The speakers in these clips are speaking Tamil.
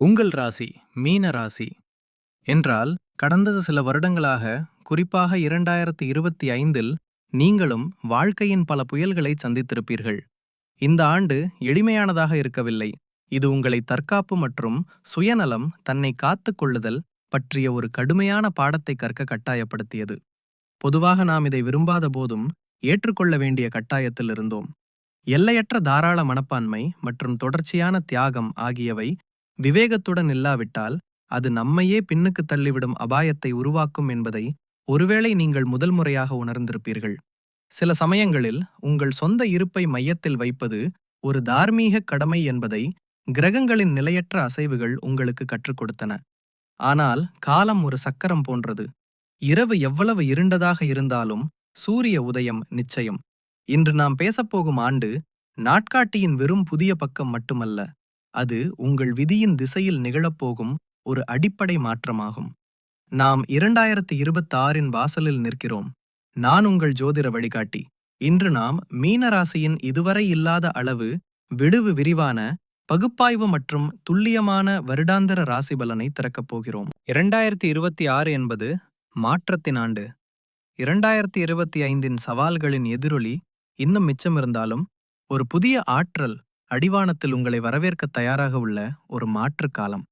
உங்கள் ராசி மீன ராசி என்றால் கடந்த சில வருடங்களாக குறிப்பாக இரண்டாயிரத்தி இருபத்தி ஐந்தில் நீங்களும் வாழ்க்கையின் பல புயல்களை சந்தித்திருப்பீர்கள். இந்த ஆண்டு எளிமையானதாக இருக்கவில்லை. இது உங்களை தற்காப்பு மற்றும் சுயநலம் தன்னை காத்துக் கொள்ளுதல் பற்றிய ஒரு கடுமையான பாடத்தை கற்க கட்டாயப்படுத்தியது. பொதுவாக நாம் இதை விரும்பாத போதும் ஏற்றுக்கொள்ள வேண்டிய கட்டாயத்தில் இருந்தோம். எல்லையற்ற தாராள மனப்பான்மை மற்றும் தொடர்ச்சியான தியாகம் ஆகியவை விவேகத்துடன் இல்லாவிட்டால் அது நம்மையே பின்னுக்கு தள்ளிவிடும் அபாயத்தை உருவாக்கும் என்பதை ஒருவேளை நீங்கள் முதல் முறையாக உணர்ந்திருப்பீர்கள். சில சமயங்களில் உங்கள் சொந்த இருப்பை மையத்தில் வைப்பது ஒரு தார்மீக கடமை என்பதை கிரகங்களின் நிலையற்ற அசைவுகள் உங்களுக்கு கற்றுக் கொடுத்தன. ஆனால் காலம் ஒரு சக்கரம் போன்றது. இரவு எவ்வளவு இருண்டதாக இருந்தாலும் சூரிய உதயம் நிச்சயம். இன்று நாம் பேசப்போகும் ஆண்டு நாட்காட்டியின் வெறும் புதிய பக்கம் மட்டுமல்ல. அது உங்கள் விதியின் திசையில் நிகழப்போகும் ஒரு அடிப்படை மாற்றமாகும். நாம் இரண்டாயிரத்தி இருபத்தாறின் வாசலில் நிற்கிறோம். நான் உங்கள் ஜோதிட வழிகாட்டி. இன்று நாம் மீன ராசியின் இதுவரை இல்லாத அளவு விடுவு விரிவான பகுப்பாய்வு மற்றும் துல்லியமான வருடாந்திர ராசி பலனை திறக்கப் போகிறோம். இரண்டாயிரத்தி இருபத்தி ஆறு என்பது மாற்றத்தின் ஆண்டு. இரண்டாயிரத்தி இருபத்தி ஐந்தின் சவால்களின் எதிரொலி இன்னும் மிச்சமிருந்தாலும் ஒரு புதிய ஆற்றல் அடிவானத்தில் உங்களை வரவேற்க தயாராக உள்ள ஒரு மாற்று காலம்.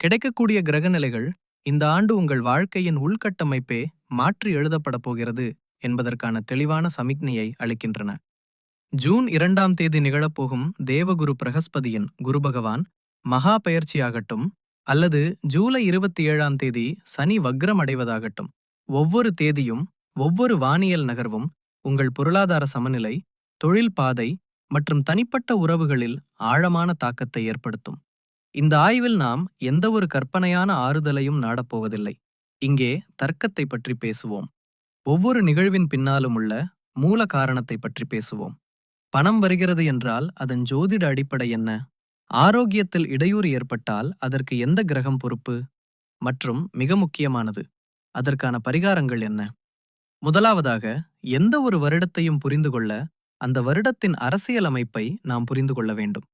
கிடைக்கக்கூடிய கிரகநிலைகள் இந்த ஆண்டு உங்கள் வாழ்க்கையின் உள்கட்டமைப்பே மாற்றி எழுதப்படப் போகிறது என்பதற்கான தெளிவான சமிக்ஞையை அளிக்கின்றன. ஜூன் இரண்டாம் தேதி நிகழப்போகும் தேவகுரு பிரகஸ்பதியின் குரு பகவான் மகா பெயர்ச்சியாகட்டும் அல்லது ஜூலை இருபத்தி ஏழாம் தேதி சனி வக்ரம் அடைவதாகட்டும் ஒவ்வொரு தேதியும் ஒவ்வொரு வானியல் நகர்வும் உங்கள் பொருளாதார சமநிலை தொழில் பாதை மற்றும் தனிப்பட்ட உறவுகளில் ஆழமான தாக்கத்தை ஏற்படுத்தும். இந்த ஆய்வில் நாம் எந்தவொரு கற்பனையான ஆறுதலையும் நாடப்போவதில்லை. இங்கே தர்க்கத்தை பற்றி பேசுவோம். ஒவ்வொரு நிகழ்வின் பின்னாலும் உள்ள மூல காரணத்தை பற்றி பேசுவோம். பணம் வருகிறது என்றால் அதன் ஜோதிட அடிப்படை என்ன? ஆரோக்கியத்தில் இடையூறு ஏற்பட்டால் அதற்கு எந்த கிரகம் பொறுப்பு? மற்றும் மிக முக்கியமானது அதற்கான பரிகாரங்கள் என்ன? முதலாவதாக எந்த ஒரு வருடத்தையும் புரிந்து கொள்ள அந்த வருடத்தின் அரசியலமைப்பை நாம் புரிந்து கொள்ள வேண்டும்.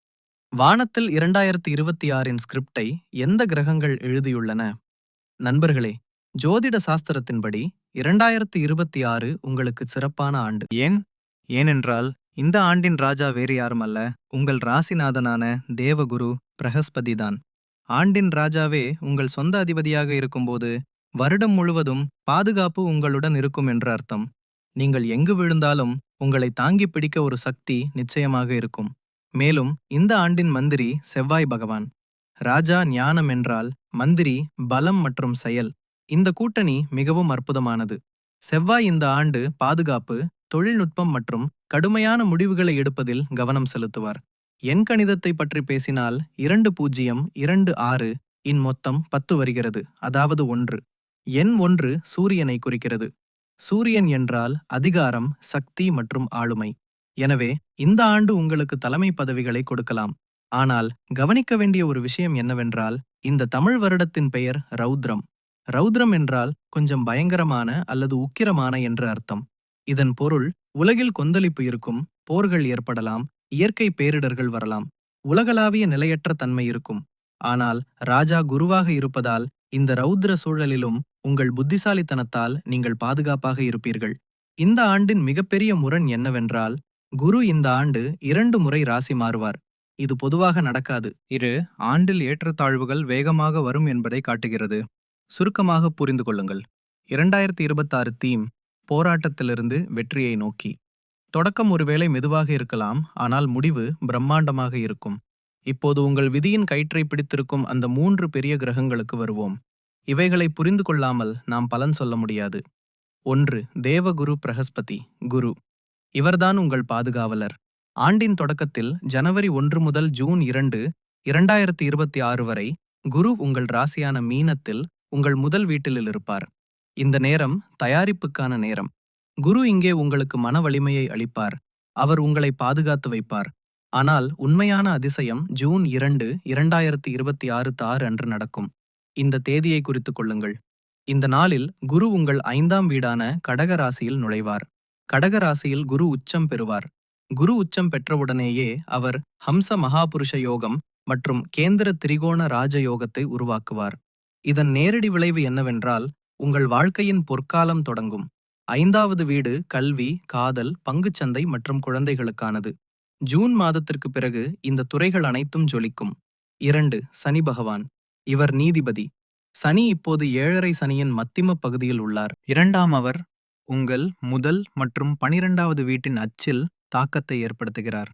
வானத்தில் இரண்டாயிரத்தி இருபத்தி ஆறின் ஸ்கிரிப்டை எந்த கிரகங்கள் எழுதியுள்ளன? நண்பர்களே ஜோதிட சாஸ்திரத்தின்படி இரண்டாயிரத்தி இருபத்தி ஆறு உங்களுக்கு சிறப்பான ஆண்டு. ஏன்? ஏனென்றால் இந்த ஆண்டின் ராஜா வேறு யாருமல்ல உங்கள் ராசிநாதனான தேவகுரு பிரகஸ்பதிதான். ஆண்டின் ராஜாவே உங்கள் சொந்த அதிபதியாக இருக்கும்போது வருடம் முழுவதும் பாதுகாப்பு உங்களுடன் இருக்கும் என்று அர்த்தம். நீங்கள் எங்கு விழுந்தாலும் உங்களை தாங்கி பிடிக்க ஒரு சக்தி நிச்சயமாக இருக்கும். மேலும் இந்த ஆண்டின் மந்திரி செவ்வாய் பகவான். ராஜா ஞானம் என்றால் மந்திரி பலம் மற்றும் செயல். இந்த கூட்டணி மிகவும் அற்புதமானது. செவ்வாய் இந்த ஆண்டு பாதுகாப்பு தொழில்நுட்பம் மற்றும் கடுமையான முடிவுகளை எடுப்பதில் கவனம் செலுத்துவார். எண் கணிதத்தை பற்றி பேசினால் இரண்டு பூஜ்ஜியம் இரண்டு ஆறு இன் மொத்தம் பத்து வருகிறது அதாவது ஒன்று. எண் ஒன்று சூரியனை குறிக்கிறது. சூரியன் என்றால் அதிகாரம் சக்தி மற்றும் ஆளுமை. எனவே இந்த ஆண்டு உங்களுக்கு தலைமை பதவிகளை கொடுக்கலாம். ஆனால் கவனிக்க வேண்டிய ஒரு விஷயம் என்னவென்றால் இந்த தமிழ் வருடத்தின் பெயர் ரௌத்ரம். ரௌத்ரம் என்றால் கொஞ்சம் பயங்கரமான அல்லது உக்கிரமான என்று அர்த்தம். இதன் பொருள் உலகில் கொந்தளிப்பு இருக்கும் போர்கள் ஏற்படலாம் இயற்கை பேரிடர்கள் வரலாம். உலகளாவிய நிலையற்ற தன்மை இருக்கும். ஆனால் ராஜா குருவாக இருப்பதால் இந்த ரௌத்ர சூழலிலும் உங்கள் புத்திசாலித்தனத்தால் நீங்கள் பாதுகாப்பாக இருப்பீர்கள். இந்த ஆண்டின் மிகப்பெரிய முரண் என்னவென்றால் குரு இந்த ஆண்டு இரண்டு முறை ராசி மாறுவார். இது பொதுவாக நடக்காது. இரு ஆண்டில் ஏற்றத்தாழ்வுகள் வேகமாக வரும் என்பதை காட்டுகிறது. சுருக்கமாக புரிந்து கொள்ளுங்கள். இரண்டாயிரத்தி இருபத்தாறு தீம் போராட்டத்திலிருந்து வெற்றியை நோக்கி. தொடக்கம் ஒருவேளை மெதுவாக இருக்கலாம் ஆனால் முடிவு பிரம்மாண்டமாக இருக்கும். இப்போது உங்கள் விதியின் கயிற்றை பிடித்திருக்கும் அந்த மூன்று பெரிய கிரகங்களுக்கு வருவோம். இவைகளை புரிந்து கொள்ளாமல் நாம் பலன் சொல்ல முடியாது. ஒன்று தேவகுரு பிரகஸ்பதி குரு. இவர்தான் உங்கள் பாதுகாவலர். ஆண்டின் தொடக்கத்தில் ஜனவரி ஒன்று முதல் ஜூன் இரண்டு இரண்டாயிரத்தி இருபத்தி ஆறு வரை குரு உங்கள் ராசியான மீனத்தில் உங்கள் முதல் வீட்டிலில் இருப்பார். இந்த நேரம் தயாரிப்புக்கான நேரம். குரு இங்கே உங்களுக்கு மன வலிமையை அளிப்பார். அவர் உங்களை பாதுகாத்து வைப்பார். ஆனால் உண்மையான அதிசயம் ஜூன் இரண்டு இரண்டாயிரத்தி இருபத்தி ஆறு தாறு அன்று நடக்கும். இந்த தேதியை குறித்துக் கொள்ளுங்கள். இந்த நாளில் குரு உங்கள் ஐந்தாம் வீடான கடக ராசியில் நுழைவார். கடக ராசியில் குரு உச்சம் பெறுவார். குரு உச்சம் பெற்றவுடனேயே அவர் ஹம்ச மகாபுருஷ யோகம் மற்றும் கேந்திர திரிகோண ராஜயோகத்தை உருவாக்குவார். இதன் நேரடி விளைவு என்னவென்றால் உங்கள் வாழ்க்கையின் பொற்காலம் தொடங்கும். ஐந்தாவது வீடு கல்வி காதல் பங்குச்சந்தை மற்றும் குழந்தைகளுக்கானது. ஜூன் மாதத்திற்கு பிறகு இந்த துறைகள் அனைத்தும் ஜொலிக்கும். இரண்டு சனி பகவான். இவர் நீதிபதி. சனி இப்போது ஏழரை சனியின் மத்திம பகுதியில் உள்ளார். இரண்டாம் அவர் உங்கள் முதல் மற்றும் பனிரெண்டாவது வீட்டின் அச்சில் தாக்கத்தை ஏற்படுத்துகிறார்.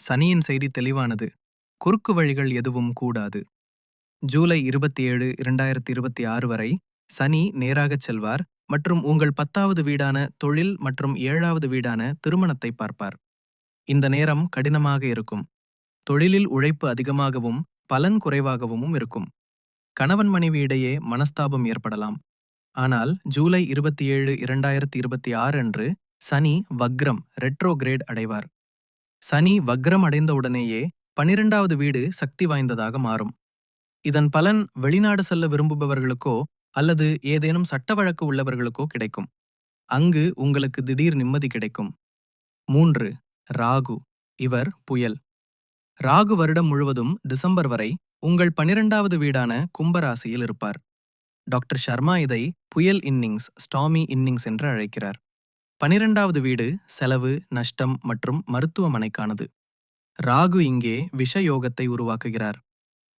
சனியின் செய்தி தெளிவானது. குறுக்கு வழிகள் எதுவும் கூடாது. ஜூலை இருபத்தி ஏழு இரண்டாயிரத்தி இருபத்தி ஆறு வரை சனி நேராகச் செல்வார் மற்றும் உங்கள் பத்தாவது வீடான தொழில் மற்றும் ஏழாவது வீடான திருமணத்தை பார்ப்பார். இந்த நேரம் கடினமாக இருக்கும். தொழிலில் உழைப்பு அதிகமாகவும் பலன் குறைவாகவும் இருக்கும். கணவன் மனைவி இடையே மனஸ்தாபம் ஏற்படலாம். ஆனால் ஜூலை இருபத்தி ஏழு இரண்டாயிரத்தி இருபத்தி ஆறு அன்று சனி வக்ரம் ரெட்ரோகிரேட் அடைவார். சனி வக்ரம் அடைந்தவுடனேயே பனிரெண்டாவது வீடு சக்தி வாய்ந்ததாக மாறும். இதன் பலன் வெளிநாடு செல்ல விரும்புபவர்களுக்கோ அல்லது ஏதேனும் சட்ட வழக்கு உள்ளவர்களுக்கோ கிடைக்கும். அங்கு உங்களுக்கு திடீர் நிம்மதி கிடைக்கும். மூன்று ராகு இவர் புயல். ராகு வருடம் முழுவதும் டிசம்பர் வரை உங்கள் பனிரெண்டாவது வீடான கும்பராசியில் இருப்பார். டாக்டர் சர்மா இதை புயல் இன்னிங்ஸ் ஸ்டாமி இன்னிங்ஸ் என்று அழைக்கிறார். பனிரெண்டாவது வீடு செலவு நஷ்டம் மற்றும் மருத்துவமனைக்கானது. ராகு இங்கே விஷயோகத்தை உருவாக்குகிறார்.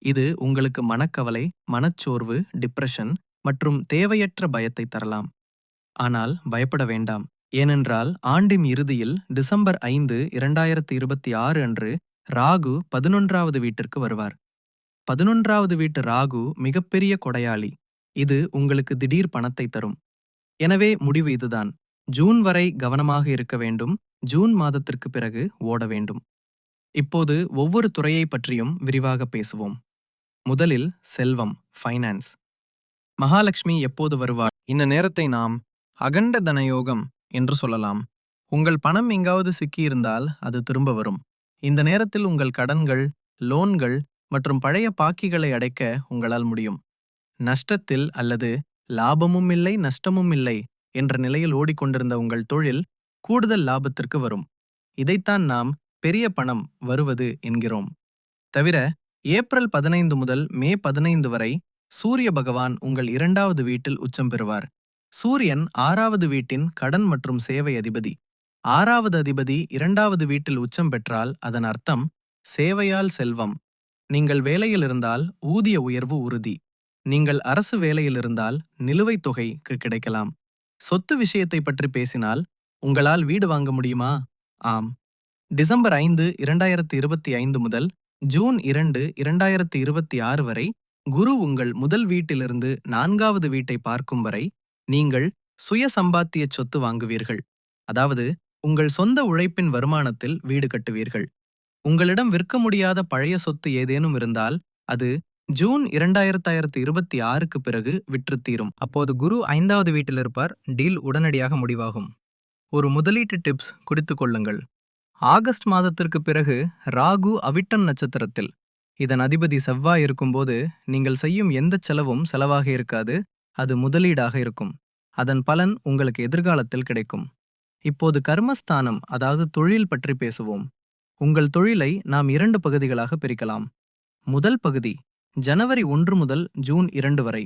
இது உங்களுக்கு மனக்கவலை மனச்சோர்வு டிப்ரெஷன் மற்றும் தேவையற்ற பயத்தை தரலாம். ஆனால் பயப்பட வேண்டாம். ஏனென்றால் ஆண்டின் இறுதியில் டிசம்பர் ஐந்து இரண்டாயிரத்தி இருபத்தி ஆறு அன்று ராகு பதினொன்றாவது வீட்டிற்கு வருவார். பதினொன்றாவது வீட்டு ராகு மிகப்பெரிய கொடையாளி. இது உங்களுக்கு திடீர் பணத்தை தரும். எனவே முடிவு இதுதான். ஜூன் வரை கவனமாக இருக்க வேண்டும். ஜூன் மாதத்திற்கு பிறகு ஓட வேண்டும். இப்போது ஒவ்வொரு துறையை பற்றியும் விரிவாக பேசுவோம். முதலில் செல்வம் ஃபைனான்ஸ் மகாலட்சுமி எப்போது வருவாள்? இந்த நேரத்தை நாம் அகண்ட தனயோகம் என்று சொல்லலாம். உங்கள் பணம் எங்காவது சிக்கியிருந்தால் அது திரும்ப வரும். இந்த நேரத்தில் உங்கள் கடன்கள் லோன்கள் மற்றும் பழைய பாக்கிகளை அடைக்க உங்களால் முடியும். நஷ்டத்தில் அல்லது லாபமும் இல்லை நஷ்டமும் இல்லை என்ற நிலையில் ஓடிக்கொண்டிருந்த உங்கள் தொழில் கூடுதல் லாபத்திற்கு வரும். இதைத்தான் நாம் பெரிய பணம் வருவது என்கிறோம். தவிர ஏப்ரல் பதினைந்து முதல் மே பதினைந்து வரை சூரிய பகவான் உங்கள் இரண்டாவது வீட்டில் உச்சம் பெறுவார். சூரியன் ஆறாவது வீட்டின் கடன் மற்றும் சேவை அதிபதி. ஆறாவது அதிபதி இரண்டாவது வீட்டில் உச்சம் பெற்றால் அதன் அர்த்தம் சேவையால் செல்வம். நீங்கள் வேலையில் இருந்தால் ஊதிய உயர்வு உறுதி. நீங்கள் அரசு வேலையில் இருந்தால் நிலுவைத் தொகை கிடைக்கலாம். சொத்து விஷயத்தை பற்றி பேசினால் உங்களால் வீடு வாங்க முடியுமா? ஆம். டிசம்பர் ஐந்து இரண்டாயிரத்தி இருபத்தி ஐந்து முதல் ஜூன் இரண்டு இரண்டாயிரத்தி இருபத்தி ஆறு வரை குரு உங்கள் முதல் வீட்டிலிருந்து நான்காவது வீட்டை பார்க்கும் வரை நீங்கள் சுய சம்பாத்திய சொத்து வாங்குவீர்கள். அதாவது உங்கள் சொந்த உழைப்பின் வருமானத்தில் வீடு கட்டுவீர்கள். உங்களிடம் விற்க முடியாத பழைய சொத்து ஏதேனும் இருந்தால் அது ஜூன் இரண்டாயிரத்தாயிரத்து இருபத்தி ஆறுக்கு பிறகு விற்றுத்தீரும். அப்போது குரு ஐந்தாவது வீட்டில் இருப்பார். டீல் உடனடியாக முடிவாகும். ஒரு முதலீட்டு டிப்ஸ் குறித்து கொள்ளுங்கள். ஆகஸ்ட் மாதத்திற்கு பிறகு ராகு அவிட்டன் நட்சத்திரத்தில். இதன் அதிபதி செவ்வாய் இருக்கும்போது நீங்கள் செய்யும் எந்த செலவும் செலவாக இருக்காது. அது முதலீடாக இருக்கும். அதன் பலன் உங்களுக்கு எதிர்காலத்தில் கிடைக்கும். இப்போது கர்மஸ்தானம் அதாவது தொழில் பற்றி பேசுவோம். உங்கள் தொழிலை நாம் இரண்டு பகுதிகளாக பிரிக்கலாம். முதல் பகுதி ஜனவரி ஒன்று முதல் ஜூன் இரண்டு வரை.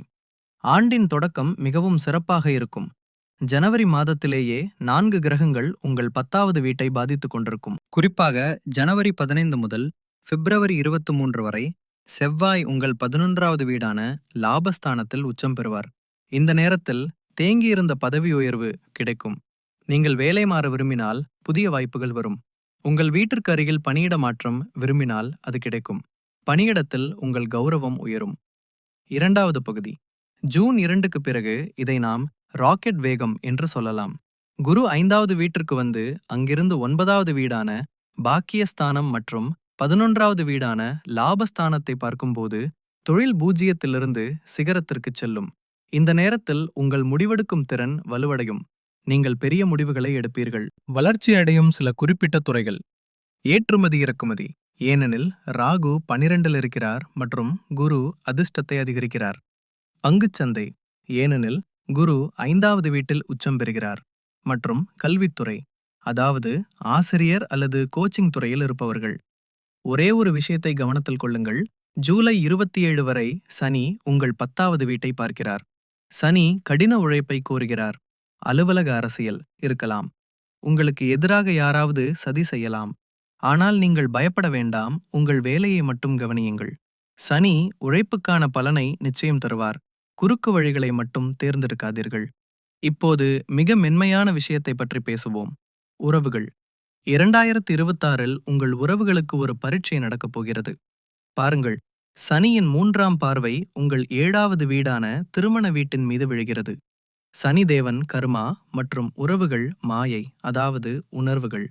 ஆண்டின் தொடக்கம் மிகவும் சிறப்பாக இருக்கும். ஜனவரி மாதத்திலேயே நான்கு கிரகங்கள் உங்கள் பத்தாவது வீட்டை பாதித்துக் கொண்டிருக்கும். குறிப்பாக ஜனவரி பதினைந்து முதல் பிப்ரவரி இருபத்தி மூன்று வரை செவ்வாய் உங்கள் பதினொன்றாவது வீடான லாபஸ்தானத்தில் உச்சம் பெறுவார். இந்த நேரத்தில் தேங்கியிருந்த பதவி உயர்வு கிடைக்கும். நீங்கள் வேலை மாற விரும்பினால் புதிய வாய்ப்புகள் வரும். உங்கள் வீட்டிற்கு அருகில் பணியிட மாற்றம் விரும்பினால் அது கிடைக்கும். பணியிடத்தில் உங்கள் கௌரவம் உயரும். இரண்டாவது பகுதி. ஜூன் இரண்டுக்கு பிறகு இதை நாம் ராக்கெட் வேகம் என்று சொல்லலாம். குரு ஐந்தாவது வீட்டிற்கு வந்து அங்கிருந்து ஒன்பதாவது வீடான பாக்கியஸ்தானம் மற்றும் பதினொன்றாவது வீடான லாபஸ்தானத்தை பார்க்கும்போது தொழில் பூஜ்ஜியத்திலிருந்து சிகரத்திற்கு செல்லும். இந்த நேரத்தில் உங்கள் முடிவெடுக்கும் திறன் வலுவடையும். நீங்கள் பெரிய முடிவுகளை எடுப்பீர்கள். வளர்ச்சி அடையும் சில குறிப்பிட்ட துறைகள். ஏற்றுமதி இறக்குமதி. ஏனெனில் ராகு பனிரெண்டில் இருக்கிறார் மற்றும் குரு அதிர்ஷ்டத்தை அதிகரிக்கிறார். பங்குச்சந்தை ஏனெனில் குரு ஐந்தாவது வீட்டில் உச்சம் பெறுகிறார். மற்றும் கல்வித்துறை. அதாவது ஆசிரியர் அல்லது கோச்சிங் துறையில் இருப்பவர்கள். ஒரே ஒரு விஷயத்தை கவனத்தில் கொள்ளுங்கள். ஜூலை இருபத்தி ஏழு வரை சனி உங்கள் பத்தாவது வீட்டை பார்க்கிறார். சனி கடின உழைப்பை கோருகிறார். அலுவலக அரசியல் இருக்கலாம். உங்களுக்கு எதிராக யாராவது சதி செய்யலாம். ஆனால் நீங்கள் பயப்பட வேண்டாம். உங்கள் வேலையை மட்டும் கவனியுங்கள். சனி உழைப்புக்கான பலனை நிச்சயம் தருவார். குறுக்கு வழிகளை மட்டும் தேர்ந்தெடுக்காதீர்கள். இப்போது மிக மென்மையான விஷயத்தை பற்றி பேசுவோம். உறவுகள். இரண்டாயிரத்தி இருபத்தாறில் உங்கள் உறவுகளுக்கு ஒரு பரீட்சை நடக்கப் போகிறது. பாருங்கள். சனியின் மூன்றாம் பார்வை உங்கள் ஏழாவது வீடான திருமண வீட்டின் மீது விழுகிறது. சனி தேவன் கர்மா மற்றும் உறவுகள் மாயை அதாவது உணர்வுகள்.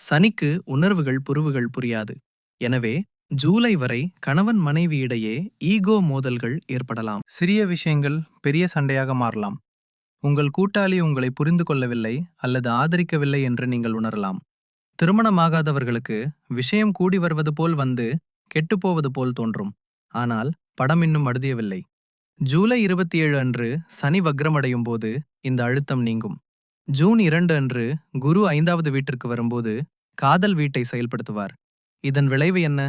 சனிக்கு உணர்வுகள் புருவுகள் புரியாது. எனவே ஜூலை வரை கணவன் மனைவியிடையே ஈகோ மோதல்கள் ஏற்படலாம். சிறிய விஷயங்கள் பெரிய சண்டையாக மாறலாம். உங்கள் கூட்டாளி உங்களை புரிந்து கொள்ளவில்லை அல்லது ஆதரிக்கவில்லை என்று நீங்கள் உணரலாம். திருமணமாகாதவர்களுக்கு விஷயம் கூடி வருவது போல் வந்து கெட்டுப்போவது போல் தோன்றும். ஆனால் படம் இன்னும் அழுதியவில்லை ஜூலை இருபத்தி ஏழு அன்று சனி வக்ரமடையும் போது இந்த அழுத்தம் நீங்கும். ஜூன் இரண்டு அன்று குரு ஐந்தாவது வீட்டிற்கு வரும்போது காதல் வீட்டை செயல்படுத்துவார். இதன் விளைவு என்ன?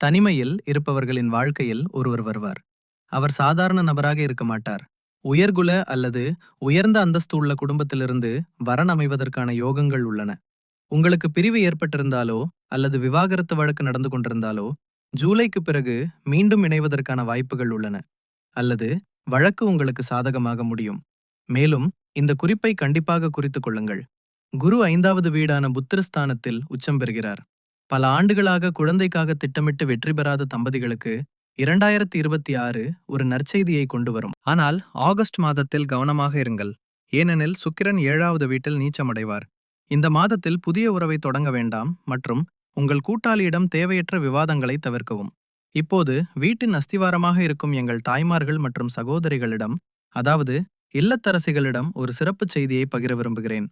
தனிமையில் இருப்பவர்களின் வாழ்க்கையில் ஒருவர் வருவார். அவர் சாதாரண நபராக இருக்க மாட்டார். உயர்குல அல்லது உயர்ந்த அந்தஸ்து உள்ள குடும்பத்திலிருந்து வரன் அமைவதற்கான யோகங்கள் உள்ளன. உங்களுக்கு பிரிவு ஏற்பட்டிருந்தாலோ அல்லது விவாகரத்து வழக்கு நடந்து கொண்டிருந்தாலோ ஜூலைக்கு பிறகு மீண்டும் இணைவதற்கான வாய்ப்புகள் உள்ளன அல்லது வழக்கு உங்களுக்கு சாதகமாக முடியும். மேலும் இந்த குறிப்பை கண்டிப்பாக குறித்துக் கொள்ளுங்கள். குரு ஐந்தாவது வீடான புத்திரஸ்தானத்தில் உச்சம் பெறுகிறார். பல ஆண்டுகளாக குழந்தைக்காக திட்டமிட்டு வெற்றி பெறாத தம்பதிகளுக்கு இரண்டாயிரத்தி இருபத்தி ஆறு ஒரு நற்செய்தியை கொண்டு வரும். ஆனால் ஆகஸ்ட் மாதத்தில் கவனமாக இருங்கள். ஏனெனில் சுக்கிரன் ஏழாவது வீட்டில் நீச்சமடைவார். இந்த மாதத்தில் புதிய உறவை தொடங்க வேண்டாம் மற்றும் உங்கள் கூட்டாளியிடம் தேவையற்ற விவாதங்களை தவிர்க்கவும். இப்போது வீட்டின் அஸ்திவாரமாக இருக்கும் எங்கள் தாய்மார்கள் மற்றும் சகோதரிகளிடம் அதாவது இல்லத்தரசிகளிடம் ஒரு சிறப்புச் செய்தியை பகிர விரும்புகிறேன்.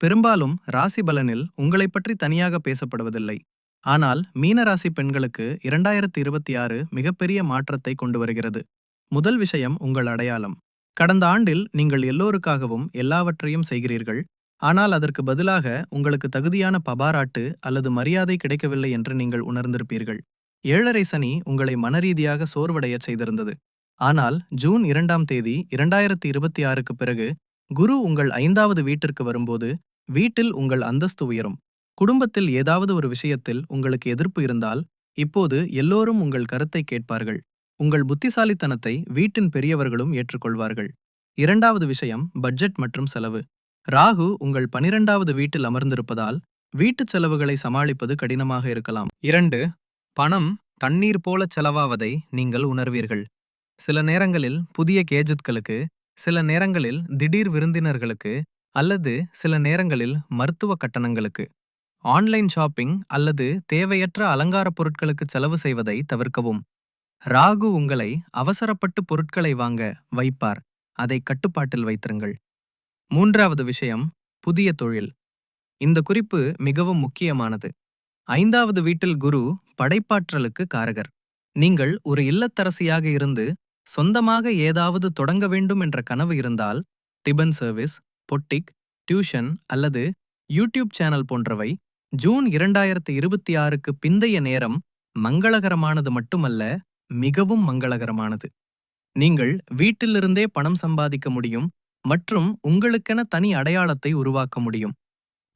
பெரும்பாலும் ராசி பலனில் உங்களைப் பற்றி தனியாக பேசப்படுவதில்லை. ஆனால் மீனராசி பெண்களுக்கு இரண்டாயிரத்தி இருபத்தி ஆறு மிகப்பெரிய மாற்றத்தை கொண்டு வருகிறது. முதல் விஷயம் உங்கள் அடையாளம். கடந்த ஆண்டில் நீங்கள் எல்லோருக்காகவும் எல்லாவற்றையும் செய்கிறீர்கள். ஆனால் அதற்கு பதிலாக உங்களுக்கு தகுதியான பபாராட்டு அல்லது மரியாதை கிடைக்கவில்லை என்று நீங்கள் உணர்ந்திருப்பீர்கள். ஏழரை சனி உங்களை மனரீதியாக சோர்வடையச் செய்திருந்தது. ஆனால் ஜூன் இரண்டாம் தேதி இரண்டாயிரத்தி இருபத்தி ஆறுக்கு பிறகு குரு உங்கள் ஐந்தாவது வீட்டிற்கு வரும்போது வீட்டில் உங்கள் அந்தஸ்து உயரும். குடும்பத்தில் ஏதாவது ஒரு விஷயத்தில் உங்களுக்கு எதிர்ப்பு இருந்தால் இப்போது எல்லோரும் உங்கள் கருத்தை கேட்பார்கள். உங்கள் புத்திசாலித்தனத்தை வீட்டின் பெரியவர்களும் ஏற்றுக்கொள்வார்கள். இரண்டாவது விஷயம் பட்ஜெட் மற்றும் செலவு. ராகு உங்கள் பனிரெண்டாவது வீட்டில் அமர்ந்திருப்பதால் வீட்டுச் செலவுகளை சமாளிப்பது கடினமாக இருக்கலாம். இரண்டு பணம் தண்ணீர் போல செலவாவதை நீங்கள் உணர்வீர்கள். சில நேரங்களில் புதிய கேஜெட்களுக்கு சில நேரங்களில் திடீர் விருந்தினர்களுக்கு அல்லது சில நேரங்களில் மருத்துவ கட்டணங்களுக்கு. ஆன்லைன் ஷாப்பிங் அல்லது தேவையற்ற அலங்காரப் பொருட்களுக்கு செலவு செய்வதை தவிர்க்கவும். ராகு உங்களை அவசரப்பட்டு பொருட்களை வாங்க வைப்பார். அதை கட்டுப்பாட்டில் வைத்திருங்கள். மூன்றாவது விஷயம் புதிய தொழில். இந்த குறிப்பு மிகவும் முக்கியமானது. ஐந்தாவது வீட்டில் குரு படைப்பாற்றலுக்கு காரகர். நீங்கள் ஒரு இல்லத்தரசியாக இருந்து சொந்தமாக ஏதாவது தொடங்க வேண்டும் என்ற கனவு இருந்தால் டிபன் சர்வீஸ் பொட்டிக் டியூஷன் அல்லது யூடியூப் சேனல் போன்றவை ஜூன் இரண்டாயிரத்து இருபத்தி ஆறுக்கு பிந்தைய நேரம் மங்களகரமானது மட்டுமல்ல மிகவும் மங்களகரமானது. நீங்கள் வீட்டிலிருந்தே பணம் சம்பாதிக்க முடியும் மற்றும் உங்களுக்கென தனி அடையாளத்தை உருவாக்க முடியும்.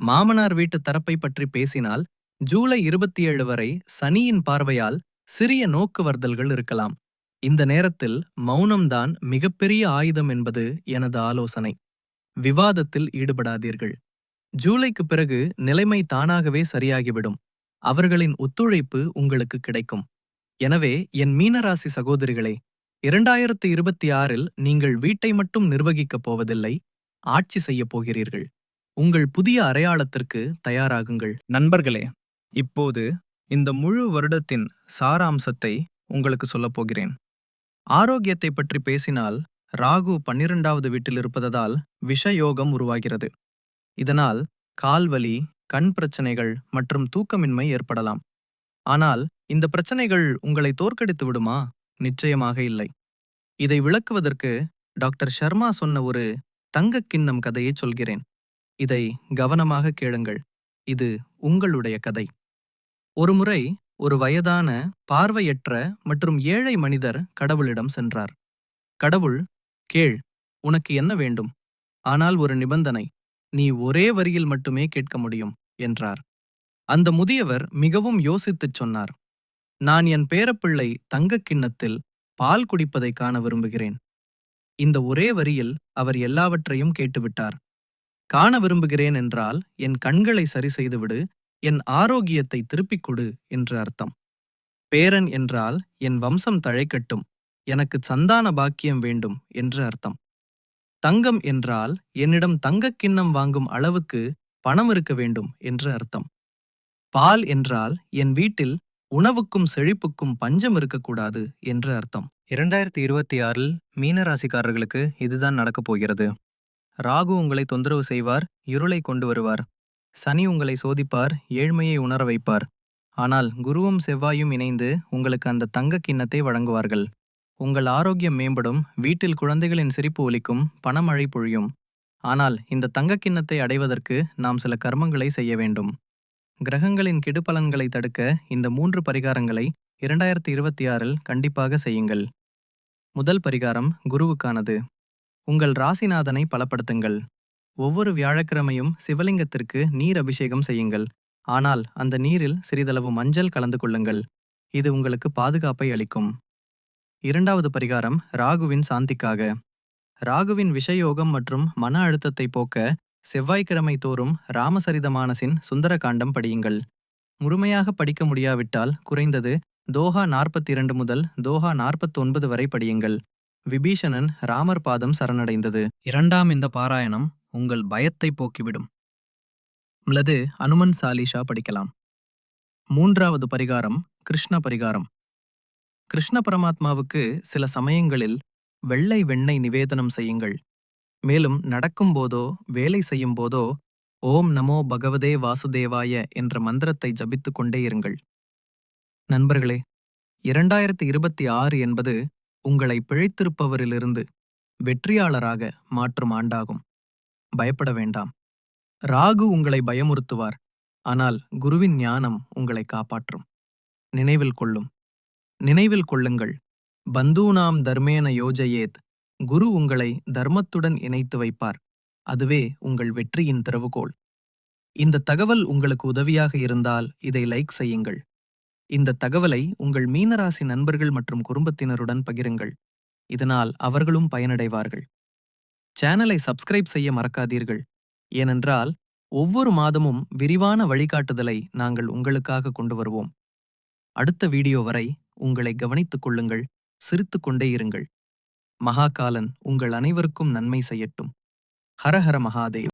மாமனார் வீட்டு தரப்பை பற்றி பேசினால் ஜூலை இருபத்தி ஏழு வரை சனியின் பார்வையால் சிறிய நோக்குவர்தல்கள் இருக்கலாம். இந்த நேரத்தில் மௌனம்தான் மிகப்பெரிய ஆயுதம் என்பது எனது ஆலோசனை. விவாதத்தில் ஈடுபடாதீர்கள். ஜூலைக்கு பிறகு நிலைமை தானாகவே சரியாகிவிடும். அவர்களின் ஒத்துழைப்பு உங்களுக்கு கிடைக்கும். எனவே என் மீனராசி சகோதரிகளே இரண்டாயிரத்து இருபத்தி ஆறில் நீங்கள் வீட்டை மட்டும் நிர்வகிக்கப் போவதில்லை ஆட்சி செய்யப் போகிறீர்கள். உங்கள் புதிய அடையாளத்திற்கு தயாராகுங்கள். நண்பர்களே இப்போது இந்த முழு வருடத்தின் சாராம்சத்தை உங்களுக்கு சொல்லப் போகிறேன். ஆரோக்கியத்தை பற்றி பேசினால் ராகு பன்னிரெண்டாவது வீட்டில் இருப்பதால் விஷயோகம் உருவாகிறது. இதனால் கால்வலி கண் பிரச்சனைகள் மற்றும் தூக்கமின்மை ஏற்படலாம். ஆனால் இந்த பிரச்சனைகள் உங்களை தோற்கடித்து விடுமா? நிச்சயமாக இல்லை. இதை விளக்குவதற்கு டாக்டர் ஷர்மா சொன்ன ஒரு தங்கக் கிண்ணம் கதையை சொல்கிறேன். இதை கவனமாக கேளுங்கள். இது உங்களுடைய கதை. ஒருமுறை ஒரு வயதான பார்வையற்ற மற்றும் ஏழை மனிதர் கடவுளிடம் சென்றார். கடவுள் கேள் உனக்கு என்ன வேண்டும்? ஆனால் ஒரு நிபந்தனை நீ ஒரே வரியில் மட்டுமே கேட்க முடியும் என்றார். அந்த முதியவர் மிகவும் யோசித்துச் சொன்னார். நான் என் பேரப்பிள்ளை தங்கக் கிண்ணத்தில் பால் குடிப்பதை காண விரும்புகிறேன். இந்த ஒரே வரியில் அவர் எல்லாவற்றையும் கேட்டுவிட்டார். காண விரும்புகிறேன் என்றால் என் கண்களை சரி செய்துவிடு என் ஆரோக்கியத்தை திருப்பிக் கொடு என்று அர்த்தம். பேரன் என்றால் என் வம்சம் தழைக்கட்டும் எனக்கு சந்தான பாக்கியம் வேண்டும் என்று அர்த்தம். தங்கம் என்றால் என்னிடம் தங்கக் கிண்ணம் வாங்கும் அளவுக்கு பணம் இருக்க வேண்டும் என்று அர்த்தம். பால் என்றால் என் வீட்டில் உணவுக்கும் செழிப்புக்கும் பஞ்சம் இருக்கக்கூடாது என்று அர்த்தம். இரண்டாயிரத்தி இருபத்தி ஆறில் மீனராசிக்காரர்களுக்கு இதுதான் நடக்கப் போகிறது. ராகு உங்களை தொந்தரவு செய்வார் இருளை கொண்டு வருவார். சனி உங்களை சோதிப்பார் ஏழ்மையை உணர வைப்பார். ஆனால் குருவும் செவ்வாயும் இணைந்து உங்களுக்கு அந்த தங்கக் கிண்ணத்தை வழங்குவார்கள். உங்கள் ஆரோக்கியம் மேம்படும் வீட்டில் குழந்தைகளின் சிரிப்பு ஒலிக்கும் பணமழை பொழியும். ஆனால் இந்த தங்கக் கிண்ணத்தை அடைவதற்கு நாம் சில கர்மங்களை செய்ய வேண்டும். கிரகங்களின் கெடுபலன்களை தடுக்க இந்த மூன்று பரிகாரங்களை இரண்டாயிரத்தி இருபத்தி ஆறில் கண்டிப்பாக செய்யுங்கள். முதல் பரிகாரம் குருவுக்கானது. உங்கள் ராசிநாதனை பலப்படுத்துங்கள். ஒவ்வொரு வியாழக்கிழமையும் சிவலிங்கத்திற்கு நீர் அபிஷேகம் செய்யுங்கள். ஆனால் அந்த நீரில் சிறிதளவு மஞ்சள் கலந்து கொள்ளுங்கள். இது உங்களுக்கு பாதுகாப்பை அளிக்கும். இரண்டாவது பரிகாரம் ராகுவின் சாந்திக்காக. ராகுவின் விஷயோகம் மற்றும் மன அழுத்தத்தை போக்க செவ்வாய்க்கிழமை தோறும் ராமசரிதமானசின் சுந்தரகாண்டம் படியுங்கள். முழுமையாக படிக்க முடியாவிட்டால் குறைந்தது தோஹா நாற்பத்தி இரண்டு முதல் தோஹா நாற்பத்தொன்பது வரை படியுங்கள். விபீஷணன் ராமர் பாதம் சரணடைந்தது. இரண்டாம் இந்த பாராயணம் உங்கள் பயத்தை போக்கிவிடும். அல்லது அனுமன் சாலிஷா படிக்கலாம். மூன்றாவது பரிகாரம் கிருஷ்ண பரிகாரம். கிருஷ்ண பரமாத்மாவுக்கு சில சமயங்களில் வெள்ளை வெண்ணெய் நிவேதனம் செய்யுங்கள். மேலும் நடக்கும்போதோ வேலை செய்யும் போதோ ஓம் நமோ பகவதே வாசுதேவாய என்ற மந்திரத்தை ஜபித்துக் கொண்டே இருங்கள். நண்பர்களே இரண்டாயிரத்தி இருபத்தி ஆறு என்பது உங்களை பிழைத்திருப்பவரிலிருந்து வெற்றியாளராக மாற்றும் ஆண்டாகும். பயப்பட வேண்டாம். ராகு உங்களை பயமுறுத்துவார் ஆனால் குருவின் ஞானம் உங்களை காப்பாற்றும். நினைவில் கொள்ளும். நினைவில் கொள்ளுங்கள். பந்தூனாம் தர்மேன யோஜயேத் குரு உங்களை தர்மத்துடன் இணைத்து வைப்பார். அதுவே உங்கள் வெற்றியின் திறவுகோள். இந்த தகவல் உங்களுக்கு உதவியாக இருந்தால் இதை லைக் செய்யுங்கள். இந்த தகவலை உங்கள் மீனராசி நண்பர்கள் மற்றும் குடும்பத்தினருடன் பகிருங்கள். இதனால் அவர்களும் பயனடைவார்கள். சேனலை சப்ஸ்கிரைப் செய்ய மறக்காதீர்கள். ஏனென்றால் ஒவ்வொரு மாதமும் விரிவான வழிகாட்டுதலை நாங்கள் உங்களுக்காக கொண்டு வருவோம். அடுத்த வீடியோ வரை உங்களை கவனித்துக் கொள்ளுங்கள் சிரித்துக் கொண்டே இருங்கள். மகாகாலன் உங்கள் அனைவருக்கும் நன்மை செய்யட்டும். ஹரஹர மகாதேவ்.